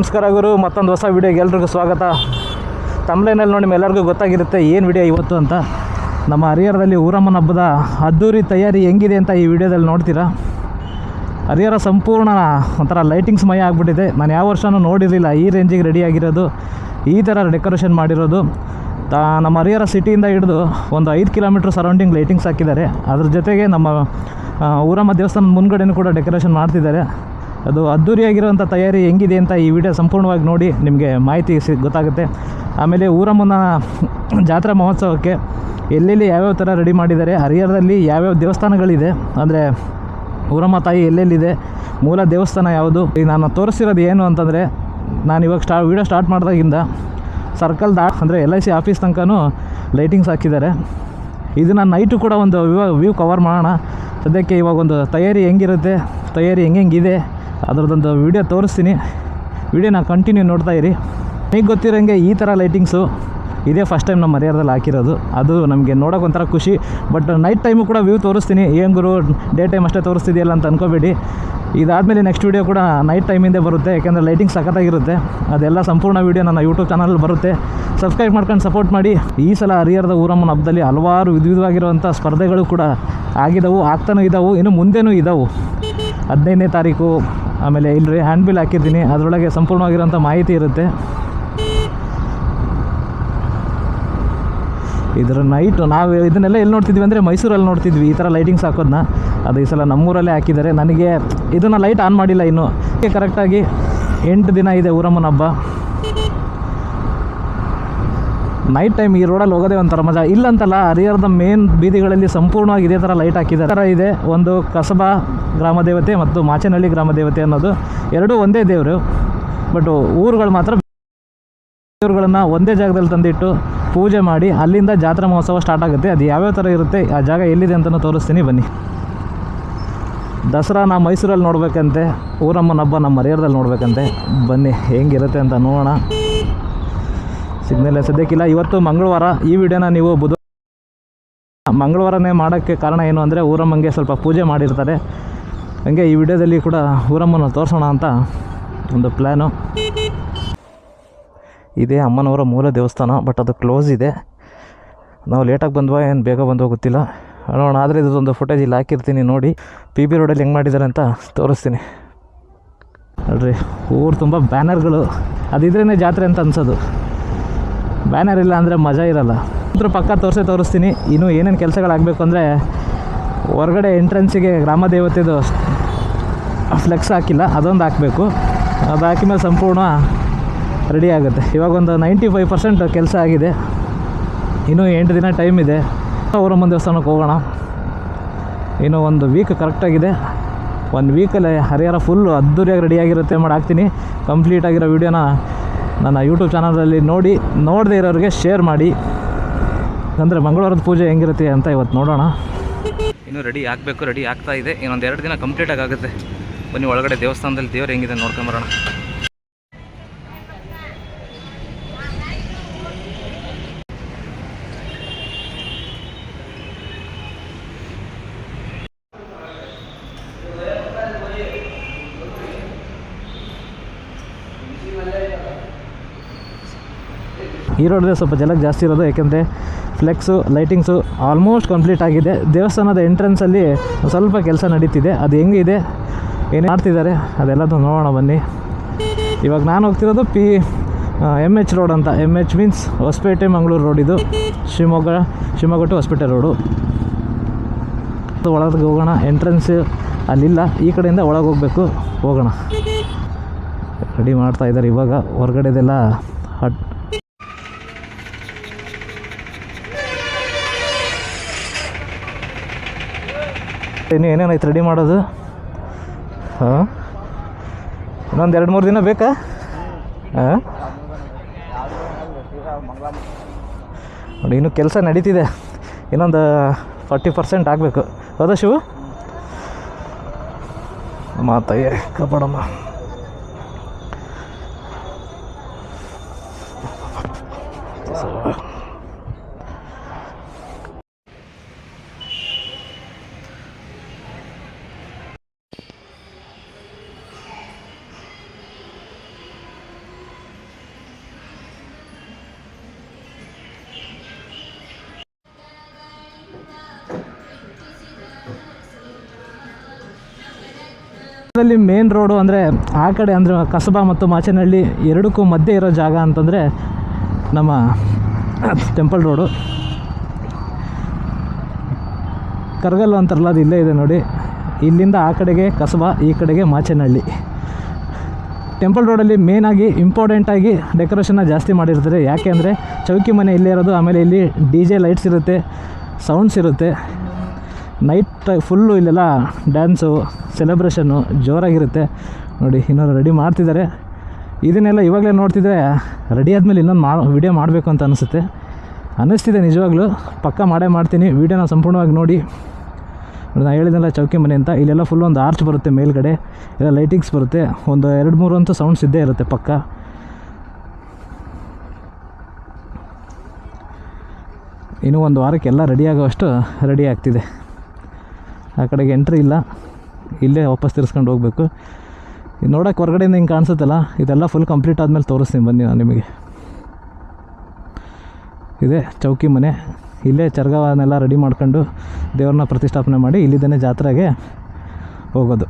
ನಮಸ್ಕಾರ ಗುರು, ಮತ್ತೊಂದು ಹೊಸ ವೀಡಿಯೋಗೆ ಎಲ್ರಿಗೂ ಸ್ವಾಗತ. ತಮ್ಲೈನಲ್ಲಿ ನೋಡಿ ನಿಮ್ಮೆಲ್ಲರಿಗೂ ಗೊತ್ತಾಗಿರುತ್ತೆ ಏನು ವಿಡಿಯೋ ಇವತ್ತು ಅಂತ. ನಮ್ಮ ಹರಿಹರದಲ್ಲಿ ಊರಮ್ಮನ ಹಬ್ಬದ ಅದ್ದೂರಿ ತಯಾರಿ ಹೆಂಗಿದೆ ಅಂತ ಈ ವಿಡಿಯೋದಲ್ಲಿ ನೋಡ್ತೀರಾ? ಹರಿಹರ ಸಂಪೂರ್ಣ ಒಂಥರ ಲೈಟಿಂಗ್ಸ್ ಮಯ ಆಗಿಬಿಟ್ಟಿದೆ. ನಾನು ಯಾವ ವರ್ಷವೂ ನೋಡಿರಲಿಲ್ಲ ಈ ರೇಂಜಿಗೆ ರೆಡಿಯಾಗಿರೋದು ಈ ಥರ ಡೆಕೋರೇಷನ್ ಮಾಡಿರೋದು. ತಾ, ನಮ್ಮ ಹರಿಹರ ಸಿಟಿಯಿಂದ ಹಿಡಿದು ಒಂದು ಐದು ಕಿಲೋಮೀಟ್ರ್ ಸರೌಂಡಿಂಗ್ ಲೈಟಿಂಗ್ಸ್ ಹಾಕಿದ್ದಾರೆ. ಅದ್ರ ಜೊತೆಗೆ ನಮ್ಮ ಊರಮ್ಮ ದೇವಸ್ಥಾನದ ಮುಂದ್ಗಡೆನೂ ಕೂಡ ಡೆಕೋರೇಷನ್ ಮಾಡ್ತಿದ್ದಾರೆ. ಅದು ಅದ್ಧೂರಿಯಾಗಿರುವಂಥ ತಯಾರಿ ಹೆಂಗಿದೆ ಅಂತ ಈ ವಿಡಿಯೋ ಸಂಪೂರ್ಣವಾಗಿ ನೋಡಿ ನಿಮಗೆ ಮಾಹಿತಿ ಸಿ ಗೊತ್ತಾಗುತ್ತೆ. ಆಮೇಲೆ ಊರಮ್ಮನ ಜಾತ್ರಾ ಮಹೋತ್ಸವಕ್ಕೆ ಎಲ್ಲೆಲ್ಲಿ ಯಾವ್ಯಾವ ಥರ ರೆಡಿ ಮಾಡಿದ್ದಾರೆ, ಹರಿಹರದಲ್ಲಿ ಯಾವ್ಯಾವ ದೇವಸ್ಥಾನಗಳಿದೆ, ಅಂದರೆ ಊರಮ್ಮ ತಾಯಿ ಎಲ್ಲೆಲ್ಲಿದೆ, ಮೂಲ ದೇವಸ್ಥಾನ ಯಾವುದು ಈಗ ನಾನು ತೋರಿಸಿರೋದು ಏನು ಅಂತಂದರೆ, ನಾನು ಇವಾಗ ಸ್ಟಾ, ವೀಡಿಯೋ ಸ್ಟಾರ್ಟ್ ಮಾಡಿದಾಗಿಂದ ಸರ್ಕಲ್ ದಾಟ್, ಅಂದರೆ ಎಲ್ ಐ ಸಿ ಆಫೀಸ್ ತನಕನೂ ಲೈಟಿಂಗ್ಸ್ ಹಾಕಿದ್ದಾರೆ. ಇದನ್ನು ನೈಟು ಕೂಡ ಒಂದು ವ್ಯೂ ವ್ಯೂ ಕವರ್ ಮಾಡೋಣ. ಸದ್ಯಕ್ಕೆ ಇವಾಗ ಒಂದು ತಯಾರಿ ಹೆಂಗಿರುತ್ತೆ, ತಯಾರಿ ಹೆಂಗೆಂಗಿದೆ ಅದರದ್ದೊಂದು ವಿಡಿಯೋ ತೋರಿಸ್ತೀನಿ. ವೀಡಿಯೋನ ಕಂಟಿನ್ಯೂ ನೋಡ್ತಾ ಇರಿ. ಈಗ ಗೊತ್ತಿರೋಂಗೆ ಈ ಥರ ಲೈಟಿಂಗ್ಸು ಇದೇ ಫಸ್ಟ್ ಟೈಮ್ ನಮ್ಮ ಮರ್ಯಾದಲ್ಲಿ ಹಾಕಿರೋದು. ಅದು ನಮಗೆ ನೋಡೋಕೆ ಒಂಥರ ಖುಷಿ. ಬಟ್ ನೈಟ್ ಟೈಮು ಕೂಡ ವ್ಯೂ ತೋರಿಸ್ತೀನಿ. ಏನು ಗುರು ಡೇ ಟೈಮ್ ಅಷ್ಟೇ ತೋರಿಸ್ತಿದೆಯಲ್ಲ ಅಂತ ಅನ್ಕೋಬೇಡಿ. ಇದಾದಮೇಲೆ ನೆಕ್ಸ್ಟ್ ವೀಡಿಯೋ ಕೂಡ ನೈಟ್ ಟೈಮಿಂದೇ ಬರುತ್ತೆ. ಯಾಕೆಂದರೆ ಲೈಟಿಂಗ್ ಸಖತ್ತಾಗಿರುತ್ತೆ. ಅದೆಲ್ಲ ಸಂಪೂರ್ಣ ವೀಡಿಯೋ ನನ್ನ ಯೂಟ್ಯೂಬ್ ಚಾನಲ್ ಬರುತ್ತೆ. ಸಬ್ಸ್ಕ್ರೈಬ್ ಮಾಡ್ಕೊಂಡು ಸಪೋರ್ಟ್ ಮಾಡಿ. ಈ ಸಲ ಹರಿಹರದ ಊರಮ್ಮನ ಹಬ್ಬದಲ್ಲಿ ಹಲವಾರು ವಿಧ ವಿಧವಾಗಿರುವಂಥ ಸ್ಪರ್ಧೆಗಳು ಕೂಡ ಆಗಿದವು, ಆಗ್ತಾನೂ ಇದ್ದಾವೆ ಇನ್ನು ಮುಂದೆನೂ ಇದ್ದಾವೆ ಹದಿನೈದನೇ ತಾರೀಕು ಆಮೇಲೆ ಇಲ್ಲಿ ಹ್ಯಾಂಡ್ ಬಿಲ್ ಹಾಕಿದ್ದೀನಿ. ಅದರೊಳಗೆ ಸಂಪೂರ್ಣವಾಗಿರೋಂಥ ಮಾಹಿತಿ ಇರುತ್ತೆ. ಇದರ ನೈಟು ನಾವು ಇದನ್ನೆಲ್ಲ ಎಲ್ಲಿ ನೋಡ್ತಿದ್ವಿ ಅಂದರೆ ಮೈಸೂರಲ್ಲಿ ನೋಡ್ತಿದ್ವಿ. ಈ ಥರ ಲೈಟಿಂಗ್ಸ್ ಹಾಕೋದನ್ನ ಅದು ಈ ಸಲ ನಮ್ಮೂರಲ್ಲೇ ಹಾಕಿದ್ದಾರೆ. ನನಗೆ ಇದನ್ನು ಲೈಟ್ ಆನ್ ಮಾಡಿಲ್ಲ ಇನ್ನು. ಕರೆಕ್ಟಾಗಿ ಎಂಟು ದಿನ ಇದೆ ಊರಮ್ಮನ ಹಬ್ಬ. ನೈಟ್ ಟೈಮ್ ಈ ರೋಡಲ್ಲಿ ಹೋಗೋದೇ ಒಂಥರ ಮಜಾ. ಇಲ್ಲಂತಲ್ಲ ಹರಿಹರದ ಮೇನ್ ಬೀದಿಗಳಲ್ಲಿ ಸಂಪೂರ್ಣವಾಗಿ ಇದೇ ಥರ ಲೈಟ್ ಹಾಕಿದ್ದಾರೆ. ಥರ ಇದೆ. ಒಂದು ಕಸಬಾ ಗ್ರಾಮ ದೇವತೆ ಮತ್ತು ಮಾಚನಹಳ್ಳಿ ಗ್ರಾಮ ದೇವತೆ ಅನ್ನೋದು ಎರಡೂ ಒಂದೇ ದೇವರು. ಬಟ್ ಊರುಗಳು ಮಾತ್ರ ದೇವರುಗಳನ್ನು ಒಂದೇ ಜಾಗದಲ್ಲಿ ತಂದಿಟ್ಟು ಪೂಜೆ ಮಾಡಿ ಅಲ್ಲಿಂದ ಜಾತ್ರಾ ಮಹೋತ್ಸವ ಸ್ಟಾರ್ಟ್ ಆಗುತ್ತೆ. ಅದು ಯಾವ್ಯಾವ ಥರ ಇರುತ್ತೆ, ಆ ಜಾಗ ಎಲ್ಲಿದೆ ಅಂತಲೂ ತೋರಿಸ್ತೀನಿ. ಬನ್ನಿ. ದಸರಾ ನಾ ಮೈಸೂರಲ್ಲಿ ನೋಡಬೇಕಂತೆ. ಊರಮ್ಮನ ಹಬ್ಬ ನಮ್ಮ ಹರಿಹರದಲ್ಲಿ ನೋಡಬೇಕಂತೆ. ಬನ್ನಿ, ಹೆಂಗಿರುತ್ತೆ ಅಂತ ನೋಡೋಣ. ಸಿಗ್ನಲ್ ಸದ್ಯಕ್ಕಿಲ್ಲ, ಇವತ್ತು ಮಂಗಳವಾರ ಈ ವಿಡಿಯೋನ ನೀವು ಬುಧ ಮಂಗಳವಾರನೇ ಮಾಡೋಕ್ಕೆ ಕಾರಣ ಏನು ಅಂದರೆ ಊರಮ್ಮಂಗೆ ಸ್ವಲ್ಪ ಪೂಜೆ ಮಾಡಿರ್ತಾರೆ. ಹಂಗೆ ಈ ವಿಡಿಯೋದಲ್ಲಿ ಕೂಡ ಊರಮ್ಮನ ತೋರಿಸೋಣ ಅಂತ ಒಂದು ಪ್ಲ್ಯಾನು ಇದೇ ಅಮ್ಮನವರ ಮೂಲ ದೇವಸ್ಥಾನ, ಬಟ್ ಅದು ಕ್ಲೋಸ್ ಇದೆ. ನಾವು ಲೇಟಾಗಿ ಬಂದ್ವ, ಏನು ಬೇಗ ಬಂದೋ ಗೊತ್ತಿಲ್ಲ. ನೋಡೋಣ, ಆದರೆ ಇದೊಂದು ಫುಟೇಜ್ ಇಲ್ಲಿ ಹಾಕಿರ್ತೀನಿ ನೋಡಿ. ಪಿ ಬಿ ರೋಡಲ್ಲಿ ಹೆಂಗೆ ಮಾಡಿದ್ದಾರೆ ಅಂತ ತೋರಿಸ್ತೀನಿ. ನೋಡ್ರಿ ಊರು ತುಂಬ ಬ್ಯಾನರ್ಗಳು. ಅದಿದ್ರೇ ಜಾತ್ರೆ ಅಂತ ಅನ್ಸೋದು. ಬ್ಯಾನರ್ ಇಲ್ಲ ಅಂದರೆ ಮಜಾ ಇರಲ್ಲ. ಅದ್ರ ಪಕ್ಕ ತೋರಿಸೇ ತೋರಿಸ್ತೀನಿ. ಇನ್ನೂ ಏನೇನು ಕೆಲಸಗಳಾಗಬೇಕು ಅಂದರೆ ಹೊರಗಡೆ ಎಂಟ್ರೆನ್ಸಿಗೆ ಗ್ರಾಮ ದೇವತೆದು ಫ್ಲೆಕ್ಸ್ ಹಾಕಿಲ್ಲ. ಅದೊಂದು ಹಾಕಬೇಕು. ಅದು ಮೇಲೆ ಸಂಪೂರ್ಣ ರೆಡಿ ಆಗುತ್ತೆ. ಇವಾಗ ಒಂದು ನೈಂಟಿ ಫೈವ್ ಪರ್ಸೆಂಟ್ ಕೆಲಸ ಆಗಿದೆ. ಇನ್ನೂ ಎಂಟು ದಿನ ಟೈಮ್ ಇದೆ. ಊರಮ್ಮನ ದೇವಸ್ಥಾನಕ್ಕೆ ಹೋಗೋಣ. ಇನ್ನೂ ಒಂದು ವೀಕ್ ಕರೆಕ್ಟಾಗಿದೆ ಒಂದು ವೀಕಲ್ಲಿ ಹರಿಹರ ಫುಲ್ಲು ಅದ್ದೂರಿಯಾಗಿ ರೆಡಿಯಾಗಿರುತ್ತೆ ಮಾಡಿ ಹಾಕ್ತೀನಿ. ಕಂಪ್ಲೀಟ್ ಆಗಿರೋ ವೀಡಿಯೋನ ನನ್ನ ಯೂಟ್ಯೂಬ್ ಚಾನಲಲ್ಲಿ ನೋಡಿ, ನೋಡದೇ ಇರೋರಿಗೆ ಶೇರ್ ಮಾಡಿ. ಅಂದರೆ ಮಂಗಳವಾರದ ಪೂಜೆ ಹೆಂಗಿರುತ್ತೆ ಅಂತ ಇವತ್ತು ನೋಡೋಣ. ಇನ್ನು ರೆಡಿ ಆಗಬೇಕು ರೆಡಿ ಆಗ್ತಾ ಇದೆ. ಇನ್ನೊಂದು ಎರಡು ದಿನ ಕಂಪ್ಲೀಟಾಗಿ ಆಗುತ್ತೆ. ಬನ್ನಿ ಒಳಗಡೆ ದೇವಸ್ಥಾನದಲ್ಲಿ ದೇವ್ರು ಹೆಂಗಿದೆ ನೋಡ್ಕೊಂಬರೋಣ ಈ ರೋಡಲ್ಲಿ ಸ್ವಲ್ಪ ಜನ ಜಾಸ್ತಿ ಇರೋದು ಏಕೆಂದರೆ ಫ್ಲೆಕ್ಸು ಲೈಟಿಂಗ್ಸು ಆಲ್ಮೋಸ್ಟ್ ಕಂಪ್ಲೀಟ್ ಆಗಿದೆ. ದೇವಸ್ಥಾನದ ಎಂಟ್ರೆನ್ಸಲ್ಲಿ ಸ್ವಲ್ಪ ಕೆಲಸ ನಡೀತಿದೆ. ಅದು ಹೆಂಗಿದೆ, ಏನು ಮಾಡ್ತಿದ್ದಾರೆ ಅದೆಲ್ಲದು ನೋಡೋಣ ಬನ್ನಿ. ಇವಾಗ ನಾನು ಹೋಗ್ತಿರೋದು ಪಿ ಎಂ ಎಚ್ ರೋಡ್ ಅಂತ. M H means Hosapete Mangaluru road ಇದು. ಶಿವಮೊಗ್ಗ ಶಿವಮೊಗ್ಗ ಟು ಹೊಸಪೇಟೆ ರೋಡು ಒಳಗೆ ಹೋಗೋಣ. ಎಂಟ್ರೆನ್ಸ್ ಅಲ್ಲಿಲ್ಲ. ಈ ಕಡೆಯಿಂದ ಒಳಗೆ ಹೋಗಬೇಕು. ಹೋಗೋಣ. ರೆಡಿ ಮಾಡ್ತಾ ಇದ್ದಾರೆ ಇವಾಗ. ಹೊರಗಡೆದೆಲ್ಲ ಹಟ್ ಇನ್ನು ಏನೇನಾಯ್ತು ರೆಡಿ ಮಾಡೋದು? ಹಾಂ? ಇನ್ನೊಂದು ಎರಡು ಮೂರು ದಿನ ಬೇಕಾ? ಹಾಂ? ನೋಡಿ, ಇನ್ನೂ ಕೆಲಸ ನಡೀತಿದೆ. ಇನ್ನೊಂದು ಫಾರ್ಟಿ ಪರ್ಸೆಂಟ್ ಆಗಬೇಕು. ಹೌದಾ ಶಿವು? ಮಾತಾಯೇ ಕಾಪಾಡಮ್ಮ. ಲಾಸ್ಟಲ್ಲಿ ಮೇನ್ ರೋಡು ಅಂದರೆ ಆ ಕಡೆ ಅಂದರೆ ಕಸಬಾ ಮತ್ತು ಮಾಚನಹಳ್ಳಿ ಎರಡಕ್ಕೂ ಮಧ್ಯೆ ಇರೋ ಜಾಗ ಅಂತಂದರೆ ನಮ್ಮ ಟೆಂಪಲ್ ರೋಡು ಕರ್ಗಲ್ಲು ಅಂತಾರಲ್ಲ, ಅದು ಇಲ್ಲೇ ಇದೆ ನೋಡಿ. ಇಲ್ಲಿಂದ ಆ ಕಡೆಗೆ ಕಸಬಾ, ಈ ಕಡೆಗೆ ಮಾಚನಹಳ್ಳಿ. ಟೆಂಪಲ್ ರೋಡಲ್ಲಿ ಮೇನಾಗಿ ಇಂಪಾರ್ಟೆಂಟಾಗಿ ಡೆಕೋರೇಷನ್ನ ಜಾಸ್ತಿ ಮಾಡಿರ್ತಾರೆ. ಯಾಕೆ ಅಂದರೆ ಚೌಕಿ ಮನೆ ಇಲ್ಲೇ ಇರೋದು, ಆಮೇಲೆ ಇಲ್ಲಿ ಡಿ ಜೆ ಲೈಟ್ಸ್ ಇರುತ್ತೆ ಸೌಂಡ್ಸ್ ಇರುತ್ತೆ. ನೈಟ್ ಫುಲ್ಲು ಇಲ್ಲೆಲ್ಲ ಡ್ಯಾನ್ಸು ಸೆಲೆಬ್ರೇಷನ್ನು ಜೋರಾಗಿರುತ್ತೆ. ನೋಡಿ ಇನ್ನೊಂದು ರೆಡಿ ಮಾಡ್ತಿದ್ದಾರೆ. ಇದನ್ನೆಲ್ಲ ಇವಾಗಲೇ ನೋಡ್ತಿದ್ರೆ ರೆಡಿ ಆದಮೇಲೆ ಇನ್ನೊಂದು ಮಾ ವಿಡಿಯೋ ಮಾಡಬೇಕು ಅಂತ ಅನಿಸುತ್ತೆ. ಅನ್ನಿಸ್ತಿದೆ ನಿಜವಾಗ್ಲೂ. ಪಕ್ಕ ಮಾಡೇ ಮಾಡ್ತೀನಿ. ವೀಡಿಯೋನ ಸಂಪೂರ್ಣವಾಗಿ ನೋಡಿ. ನಾನು ಹೇಳಿದೆಲ್ಲ ಚೌಕಿ ಮನೆ ಅಂತ. ಇಲ್ಲೆಲ್ಲ ಫುಲ್ ಒಂದು ಆರ್ಚ್ ಬರುತ್ತೆ ಮೇಲ್ಗಡೆ. ಎಲ್ಲ ಲೈಟಿಂಗ್ಸ್ ಬರುತ್ತೆ. ಒಂದು ಎರಡು, ಮೂರು ಅಂತೂ ಸೌಂಡ್ಸ್ ಇದ್ದೇ ಇರುತ್ತೆ ಪಕ್ಕ. ಇನ್ನೂ ಒಂದು ವಾರಕ್ಕೆಲ್ಲ ರೆಡಿಯಾಗೋವಷ್ಟು ರೆಡಿ ಆಗ್ತಿದೆ. ಆ ಕಡೆಗೆ ಎಂಟ್ರಿ ಇಲ್ಲ. ಇಲ್ಲೇ ವಾಪಸ್ ತಿರ್ಸ್ಕೊಂಡು ಹೋಗಬೇಕು. ನೋಡೋಕೆ ಹೊರಗಡೆಯಿಂದ ಹಿಂಗೆ ಕಾಣಿಸುತ್ತಲ್ಲ, ಇದೆಲ್ಲ ಫುಲ್ ಕಂಪ್ಲೀಟ್ ಆದಮೇಲೆ ತೋರಿಸ್ತೀನಿ ಬನ್ನಿ ನಾನು ನಿಮಗೆ. ಇದೆ ಚೌಕಿ ಮನೆ. ಇಲ್ಲೇ ಚರ್ಗವನ್ನೆಲ್ಲ ರೆಡಿ ಮಾಡ್ಕೊಂಡು ದೇವ್ರನ್ನ ಪ್ರತಿಷ್ಠಾಪನೆ ಮಾಡಿ ಇಲ್ಲಿದ್ದೇನೆ ಜಾತ್ರೆಗೆ ಹೋಗೋದು.